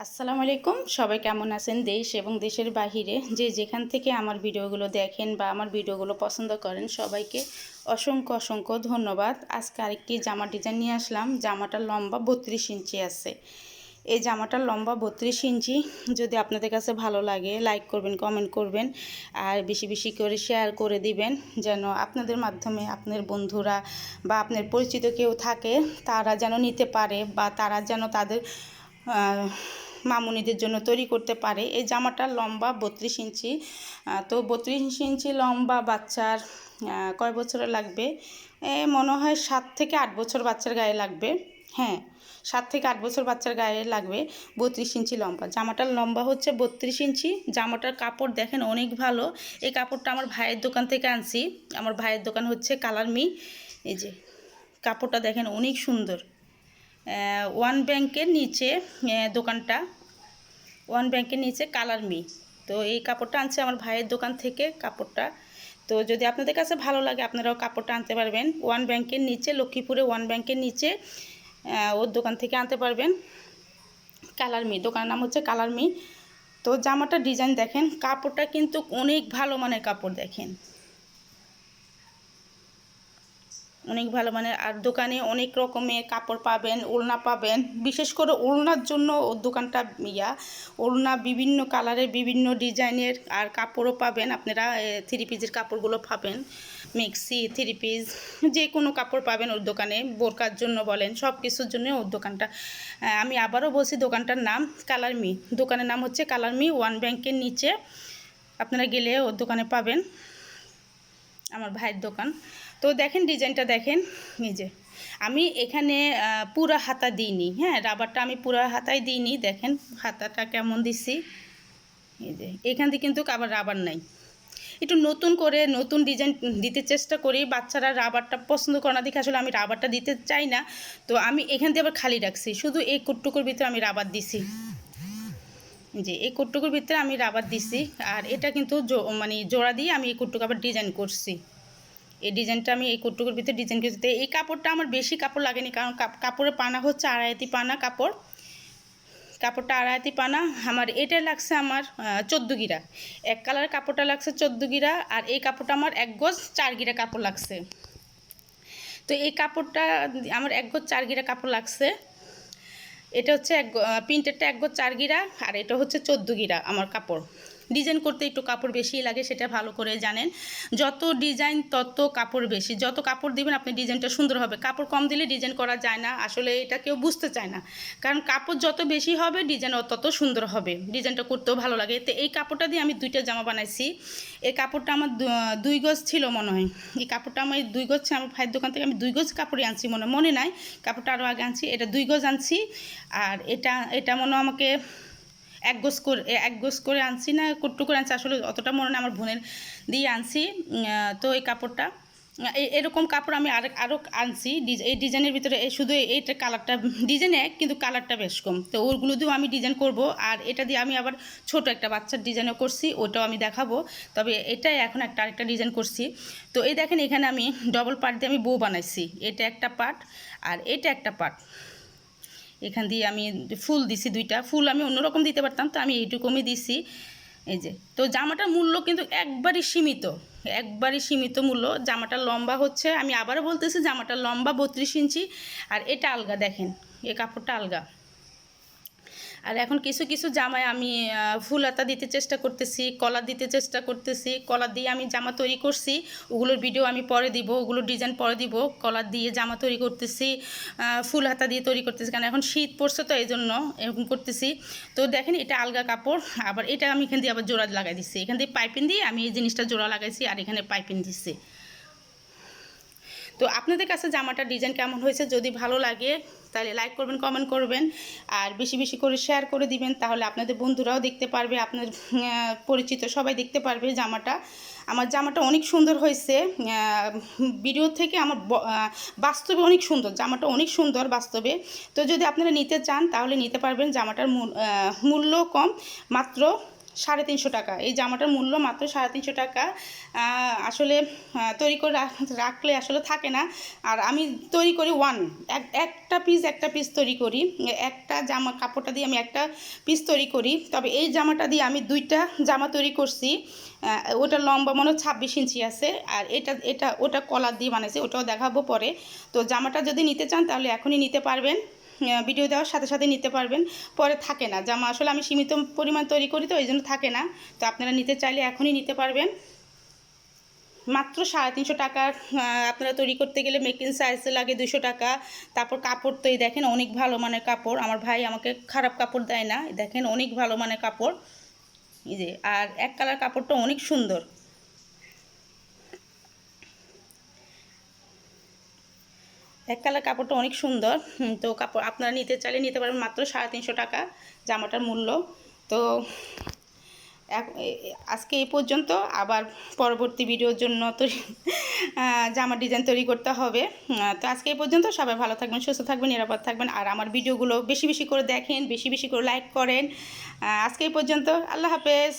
আসসালামু আলাইকুম। সবাই কেমন আছেন? দেশ এবং দেশের বাহিরে যে যেখান থেকে আমার ভিডিওগুলো দেখেন বা আমার ভিডিওগুলো পছন্দ করেন সবাইকে অসংখ্য অসংখ্য ধন্যবাদ। আজকে আরেকটি জামা ডিজাইন নিয়ে আসলাম। জামাটার লম্বা বত্রিশ ইঞ্চি আছে। এই জামাটার লম্বা বত্রিশ ইঞ্চি। যদি আপনাদের কাছে ভালো লাগে, লাইক করবেন, কমেন্ট করবেন আর বেশি বেশি করে শেয়ার করে দিবেন যেন আপনাদের মাধ্যমে আপনার বন্ধুরা বা আপনার পরিচিত কেউ থাকে, তারা যেন নিতে পারে বা তারা যেন তাদের মামুনিদের জন্য তৈরি করতে পারে। এই জামাটা লম্বা, বত্রিশ ইঞ্চি। তো বত্রিশ ইঞ্চি লম্বা বাচ্চার কয় বছরের লাগবে? এ, মনে হয় সাত থেকে আট বছর বাচ্চার গায়ে লাগবে। হ্যাঁ সাত থেকে আট বছর বাচ্চার গায়ে লাগবে বত্রিশ ইঞ্চি লম্বা। জামাটার লম্বা হচ্ছে বত্রিশ ইঞ্চি। জামাটার কাপড় দেখেন অনেক ভালো। এই কাপড়টা আমার ভাইয়ের দোকান থেকে আনছি। আমার ভাইয়ের দোকান হচ্ছে কালার মি। এই যে, কাপড়টা দেখেন অনেক সুন্দর। ওয়ান ব্যাংকের নিচে দোকানটা ওয়ান ব্যাংকের নিচে কালার মি। তো এই কাপড়টা আনছে আমার ভাইয়ের দোকান থেকে কাপড়টা। তো যদি আপনাদের কাছে ভালো লাগে, আপনারাও কাপড়টা আনতে পারবেন। ওয়ান ব্যাংকের নিচে, লক্ষ্মীপুরে ওয়ান ব্যাংকের নিচে ওর দোকান থেকে আনতে পারবেন। কালার মি, দোকানের নাম হচ্ছে কালার মি। তো জামাটা ডিজাইন দেখেন, কাপড়টা কিন্তু অনেক ভালো মানের কাপড় দেখেন। অনেক ভালো মানে আর দোকানে অনেক রকমের কাপড় পাবেন, ওড়না পাবেন। বিশেষ করে ওড়নার জন্য ওর দোকানটা ইয়া। ওড়না বিভিন্ন কালারের, বিভিন্ন ডিজাইনের আর কাপড়ও পাবেন। আপনারা থ্রি পিসের কাপড়গুলো পাবেন। মিক্সি থ্রি পিস যে কোনো কাপড় পাবেন ওর দোকানে, বোরকার জন্য বলেন সব কিছুর জন্য ওর দোকানটা। আমি আবারও বলছি দোকানটার নাম কালার মি দোকানের নাম হচ্ছে কালার মি ওয়ান ব্যাংকের নিচে। আপনারা গেলে ওর দোকানে পাবেন। আমার ভাইয়ের দোকান। তো দেখেন, ডিজাইনটা দেখেন যে। আমি এখানে পুরা হাতা দিইনি হ্যাঁ? রাবারটা আমি পুরা হাতায় দিইনি, দেখেন, হাতাটা কেমন দিছি। এই যে, এখান থেকে কিন্তু আবার রাবার নাই। একটু নতুন করে নতুন ডিজাইন দিতে চেষ্টা করি, বাচ্চারা রাবারটা পছন্দ করে না দেখে আসলে আমি রাবারটা দিতে চাই না। তো আমি এখান দিয়ে আবার খালি রাখছি, শুধু এই কুটটুকুর ভিতরে আমি রাবার দিছি। যে এই কুটটুকুর ভিতরে আমি রাবার দিছি। আর এটা কিন্তু মানে জোড়া দিয়ে আমি এই কুটটুকু আবার ডিজাইন করছি। এই ডিজাইনটা আমি এই কুটটুকুর ভিতরে ডিজাইন করছি। তো এই কাপড়টা আমার বেশি কাপড় লাগেনি, কারণ কাপ- কাপড়ের পানা হচ্ছে আড়াইতি পানা কাপড়। কাপড়টা আড়াইতি পানা। আমার এটা লাগছে আমার চোদ্দ গিরা। এক কালার কাপড়টা লাগছে চোদ্দ গিরা, আর এই কাপড়টা আমার এক গজ চার গিরা কাপড় লাগছে। তো এই কাপড়টা, আমার এক গজ চার গিরা কাপড় লাগছে। এটা হচ্ছে এক প্রিন্টেরটা এক গো চার গিরা আর এটা হচ্ছে চোদ্দ গিরা আমার কাপড়। ডিজাইন করতে একটু কাপড় বেশি লাগে, সেটা ভালো করে জানেন। যত ডিজাইন তত কাপড় বেশি। যত কাপড় দিবেন, আপনি ডিজাইনটা সুন্দর হবে। কাপড় কম দিলে ডিজাইন করা যায় না, আসলে এটা কেউ বুঝতে চায় না। কারণ কাপড় যত বেশি হবে ডিজাইন তত সুন্দর হবে। ডিজাইনটা করতেও ভালো লাগে। তো এই কাপড়টা দিয়ে আমি দুইটা জামা বানাইছি। এই কাপড়টা আমার দুই গজ ছিল মনে হয়। এই কাপড়টা আমার দুই গজ আমার ভাইয়ের দোকান থেকে আমি দুই গজ কাপড়ই আনছি মনে। মনে নাই, কাপড়টা আরও আগে আনছি। এটা দুই গজ আনছি। আর এটা এটা মনে আমাকে এক গোস করে, এক গোস করে আনছি না কুট্টু করে আনছি। আসলে অতটা মনে নেই, আমার বোনের দিয়ে আনছি তো এই কাপড়টা। এরকম কাপড় আমি আরেক আরও আনছি। এই ডিজাইনের ভিতরে শুধু এইটা কালারটা, ডিজাইন এক, কিন্তু কালারটা বেশ কম। তো ওগুলো দিয়েও আমি ডিজাইন করব, আর এটা দিয়ে আমি আবার ছোট একটা বাচ্চার ডিজাইনও করছি, ওটাও আমি দেখাবো। তবে এটাই এখন একটা, আরেকটা ডিজাইন করছি। তো এই দেখেন, এখানে আমি ডবল পার্ট দিয়ে আমি বউ বানাইছি। এটা একটা পার্ট আর এটা একটা পার্ট এখান দিয়ে আমি ফুল দিছি দুইটা। ফুল আমি অন্যরকম দিতে পারতাম, তো আমি এইটুকুমই দিছি। এই যে, তো জামাটার মূল্য কিন্তু একবারই সীমিত একবারই সীমিত মূল্য। জামাটার লম্বা হচ্ছে, আমি আবারও বলতেছি জামাটার লম্বা বত্রিশ ইঞ্চি, আর এটা আলগা, দেখেন, এ কাপড়টা আলগা। আর এখন কিছু কিছু জামায় আমি ফুল হাতা দিতে চেষ্টা করতেছি কলার দিতে চেষ্টা করতেছি কলার দিয়ে আমি জামা তৈরি করছি, ওগুলোর ভিডিও আমি পরে দিব, ওগুলোর ডিজাইন পরে দিব কলার দিয়ে জামা তৈরি করতেছি ফুল হাতা দিয়ে তৈরি করতেছি, কারণ এখন শীত পড়ছে তো এই জন্য এরকম করতেছি। তো দেখেন এটা আলগা কাপড়, আবার এটা আমি এখান দিয়ে আবার জোড়া লাগাই দিচ্ছি, এখান দিয়ে পাইপিং দিয়ে আমি এই জিনিসটা জোড়া লাগাইছি আর এখানে পাইপিং দিচ্ছি। তো আপনাদের কাছে জামাটার ডিজাইন কেমন হয়েছে? যদি ভালো লাগে, তাহলে লাইক করবেন কমেন্ট করবেন। আর বেশি বেশি করে শেয়ার করে দিবেন, তাহলে আপনাদের বন্ধুরাও দেখতে পারবে, আপনার পরিচিত সবাই দেখতে পারবে জামাটা। আমার জামাটা অনেক সুন্দর হয়েছে ভিডিও থেকে আমার বাস্তবে অনেক সুন্দর, জামাটা অনেক সুন্দর বাস্তবে। তো যদি আপনারা নিতে চান, তাহলে নিতে পারবেন, জামাটার মূল্য কম, মাত্র সাড়ে তিনশো টাকা। এই জামাটার মূল্য মাত্র সাড়ে তিনশো টাকা। আসলে তৈরি করে রাখ- রাখলে আসলে থাকে না। আর আমি তৈরি করি ওয়ান এক, একটা পিস একটা পিস তৈরি করি। একটা জামা, কাপড়টা দিয়ে আমি একটা পিস তৈরি করি। তবে এই জামাটা দিয়ে আমি দুইটা জামা তৈরি করছি। ওটা লম্বা মনে ছাব্বিশ ইঞ্চি আছে। আর এটা এটা, ওটা কলার দিয়ে বানাইছে, ওটাও দেখাবো পরে। তো জামাটা যদি নিতে চান, তাহলে এখনই নিতে পারবেন। ভিডিও দেওয়ার সাথে সাথে নিতে পারবেন। পরে থাকে না। জামা আসলে আমি সীমিত পরিমাণ তৈরি করি তো এই জন্য থাকে না। তো আপনারা নিতে চাইলে এখনই নিতে পারবেন। মাত্র সাড়ে তিনশো টাকার আপনারা তৈরি করতে গেলে মেকিং সাইজে লাগে দুশো টাকা। তারপর কাপড় তো এই দেখেন অনেক ভালো মানের কাপড়। আমার ভাই আমাকে খারাপ কাপড় দেয় না। দেখেন অনেক ভালো মানের কাপড়। এই যে, আর এক কালার কাপড়টা অনেক সুন্দর। এক কালার কাপড়টা অনেক সুন্দর। তো কাপড় আপনারা নিতে চাইলে নিতে পারবেন মাত্র সাড়ে তিনশো টাকা জামাটার মূল্য। তো আজকে এই পর্যন্ত আবার পরবর্তী ভিডিওর জন্য তো আহ, জামার ডিজাইন তৈরি করতে হবে। তো আজকে এই পর্যন্ত সবাই ভালো থাকবেন সুস্থ থাকবেন নিরাপদ থাকবেন। আর আমার ভিডিওগুলো বেশি বেশি করে দেখেন বেশি বেশি করে লাইক করেন। আজকে এই পর্যন্ত আল্লাহ হাফেজ।